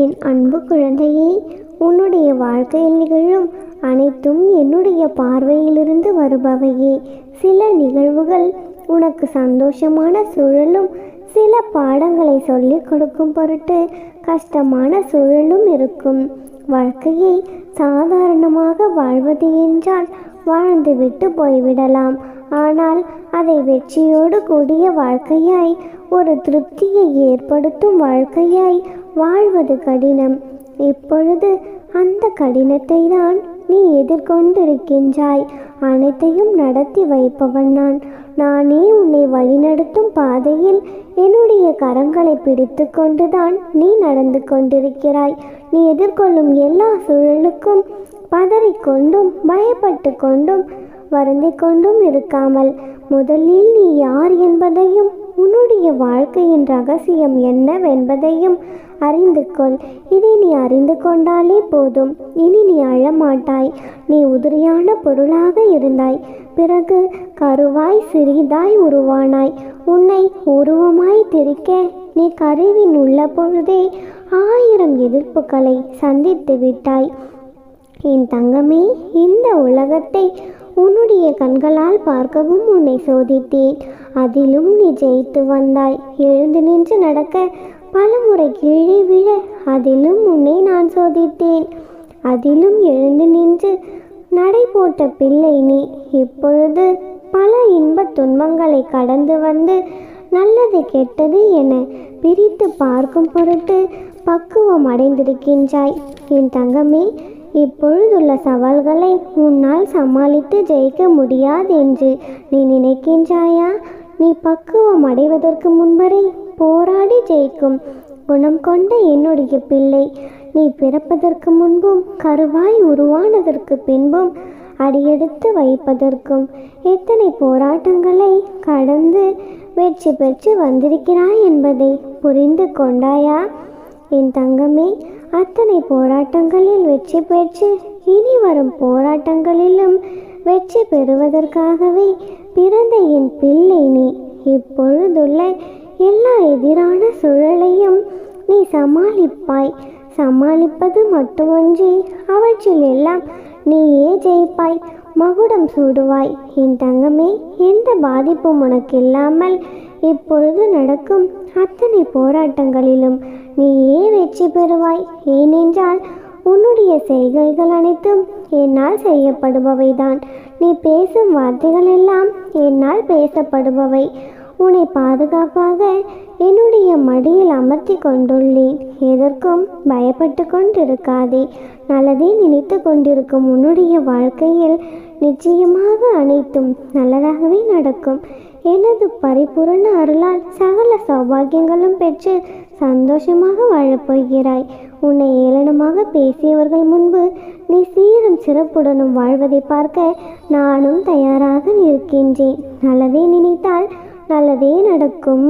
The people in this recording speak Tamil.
என் அன்பு குழந்தையே உன்னுடைய வாழ்க்கையில் நிகழும் அனைத்தும் என்னுடைய பார்வையிலிருந்து வருபவையே. சில நிகழ்வுகள் உனக்கு சந்தோஷமான சூழலும் சில பாடங்களை சொல்லிக் கொடுக்கும் பொருட்டு கஷ்டமான சூழலும் இருக்கும். வாழ்க்கையை சாதாரணமாக வாழ்வது என்றால் வாழ்ந்துவிட்டு போய்விடலாம். ஆனால் அதை வெற்றியோடு கூடிய வாழ்க்கையாய் ஒரு திருப்தியை ஏற்படுத்தும் வாழ்க்கையாய் வாழ்வது கடினம். இப்பொழுது அந்த கடினத்தை தான் நீ எதிர்கொண்டிருக்கின்றாய். அனைத்தையும் நடத்தி வைப்பவன் நான். நானே உன்னை வழிநடத்தும் பாதையில் என்னுடைய கரங்களை பிடித்து கொண்டுதான் நீ நடந்து கொண்டிருக்கிறாய். நீ எதிர்கொள்ளும் எல்லா சூழலுக்கும் பதறிக்கொண்டும் பயப்பட்டு கொண்டும் வருந்திக் கொண்டும் இருக்காமல் முதலில் நீ யார் என்பதையும் உன்னுடைய வாழ்க்கையின் ரகசியம் என்னவென்பதையும் அறிந்து கொள் இதை நீ அறிந்து கொண்டாலே போதும். இனி நீ அழமாட்டாய். நீ உதிரியான பொருளாக இருந்தாய். பிறகு கருவாய் சிறிதாய் உருவானாய். உன்னை உருவமாய் திரிக்க நீ கருவின் உள்ள பொழுதே ஆயிரம் எதிர்ப்புகளை சந்தித்து விட்டாய். என் தங்கமே இந்த உலகத்தை உன்னுடைய கண்களால் பார்க்கவும் உன்னை சோதித்தேன். அதிலும் நீ ஜெயித்து வந்தாய். எழுந்து நின்று நடக்க பலமுறை கீழே விழ அதிலும் உன்னை நான் சோதித்தேன். அதிலும் எழுந்து நின்று நடை போட்ட பிள்ளை நீ. இப்பொழுது பல இன்பத் துன்பங்களை கடந்து வந்து நல்லது கெட்டது என பிரித்து பார்க்கும் பொருட்டு பக்குவம் அடைந்திருக்கின்றாய். என் தங்கமே இப்பொழுதுள்ள சவால்களை உன்னால் சமாளித்து ஜெயிக்க முடியாதென்று நீ நினைக்கின்றாயா? நீ பக்குவம் அடைவதற்கு முன்வரை போராடி ஜெயிக்கும் குணம் கொண்ட என்னுடைய பிள்ளை. நீ பிறப்பதற்கு முன்பும் கருவாய் உருவானதற்கு பின்பும் அடியெடுத்து வைப்பதற்கும் எத்தனை போராட்டங்களை கடந்து வெற்றி பெற்று வந்திருக்கிறாய் என்பதை புரிந்து கொண்டாயா? என் தங்கமே அத்தனை போராட்டங்களில் வெற்றி பெற்று இனி வரும் போராட்டங்களிலும் வெற்றி பெறுவதற்காகவே பிறந்த என் பிள்ளை நீ இப்பொழுதுள்ள எல்லா எதிரான சூழலையும் நீ சமாளிப்பாய். சமாளிப்பது மட்டுமன்றி அவற்றில் எல்லாம் நீயே ஜெயிப்பாய். மகுடம் சூடுவாய். என் தங்கமே எந்த பாதிப்பும் உனக்கு இல்லாமல் இப்பொழுது நடக்கும் அத்தனை போராட்டங்களிலும் நீயே வெற்றி பெறுவாய். ஏனென்றால் உன்னுடைய செய்கைகள் அனைத்தும் என்னால் செய்யப்படுபவைதான். நீ பேசும் வார்த்தைகள் எல்லாம் என்னால் பேசப்படுபவை. உன்னை பாதுகாப்பாக என்னுடைய மடியில் அமர்த்தி கொண்டுள்ளேன். எதற்கும் பயப்பட்டு கொண்டிருக்காதே. நல்லதே நினைத்து கொண்டிருக்கும் உன்னுடைய வாழ்க்கையில் நிச்சயமாக அனைத்தும் நல்லதாகவே நடக்கும். எனது பரிபூரண அருளால் சகல சௌபாகியங்களும் பெற்று சந்தோஷமாக வாழப்போகிறாய் உன்னை ஏளனமாக பேசியவர்கள் முன்பு நீ சீரும் சிறப்புடனும் வாழ்வதை பார்க்க நானும் தயாராக இருக்கின்றேன் நல்லதே நினைத்தால் நல்லதே நடக்கும்.